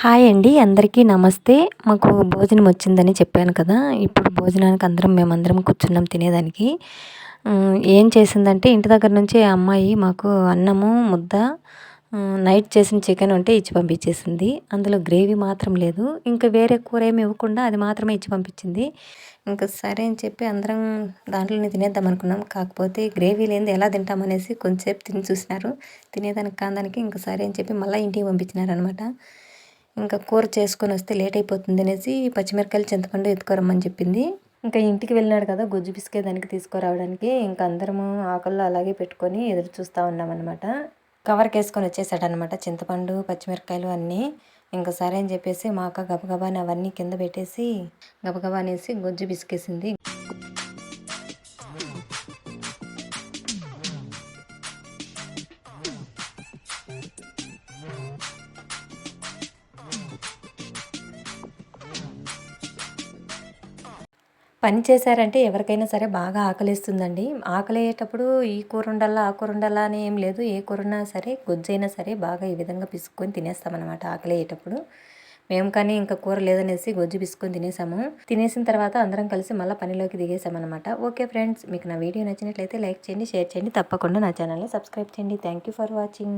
Hi అండి అందరికీ నమస్తే. మాకు భోజనం వచ్చిందని చెప్పాను కదా ఇప్పుడు భోజనానికి అందరం మేమందరం కూర్చున్నాం తినేదానికి. ఏం చేసిందంటే ఇంటి దగ్గర నుంచి అమ్మాయి మాకు అన్నము ముద్ద నైట్ చేసిన చికెన్ ఉంటే ఇచ్చి పంపించేసింది. అందులో గ్రేవీ మాత్రం లేదు. ఇంకా వేరే కూర ఏమి ఇవ్వకుండా అది మాత్రమే ఇచ్చి పంపించింది. ఇంకా సరే అని చెప్పి అందరం దాంట్లోనే తినేద్దాం అనుకున్నాం. కాకపోతే గ్రేవీ లేనిది ఎలా తింటామనేసి కొంచెంసేపు తిని చూసినారు. తినేదానికి కాదానికి ఇంకా సరే అని చెప్పి మళ్ళీ ఇంటికి పంపించినారనమాట ఇంకా కూర చేసుకొని వస్తే లేట్ అయిపోతుంది అనేసి పచ్చిమిరకాయలు చింతపండు ఎత్తుకోరమ్మని చెప్పింది. ఇంకా ఇంటికి వెళ్ళినాడు కదా గుజ్జు పిసికే దానికి తీసుకురావడానికి. ఇంకా అందరము ఆకల్లో అలాగే పెట్టుకొని ఎదురు చూస్తూ ఉన్నామన్నమాట. కవర్కి వేసుకొని వచ్చేసాడనమాట చింతపండు పచ్చిమిరకాయలు అన్నీ. ఇంకా సరే అని చెప్పేసి మా అక్క గబగబాని అవన్నీ కింద పెట్టేసి గబగబా అనేసి గుజ్జు పిసికేసింది పని చేశారంటే ఎవరికైనా సరే బాగా ఆకలిస్తుందండి. ఆకలి అయ్యేటప్పుడు ఈ కూర ఉండాలా ఆ కూర ఉండాలా అని ఏం లేదు. ఏ కూర ఉన్నా సరే గుజ్జైనా సరే బాగా ఈ విధంగా పిసుక్కొని తినేస్తామన్నమాట ఆకలి అయ్యేటప్పుడు మేము కానీ ఇంకా కూర లేదనేసి గొజ్జు పిసుకొని తినేసాము. తినేసిన తర్వాత అందరం కలిసి మళ్ళీ పనిలోకి దిగేసామన్నమాట. ఓకే ఫ్రెండ్స్ మీకు నా వీడియో నచ్చినట్లయితే లైక్ చేయండి షేర్ చేయండి. తప్పకుండా నా ఛానల్ని సబ్స్క్రైబ్ చేయండి. Thank you for watching.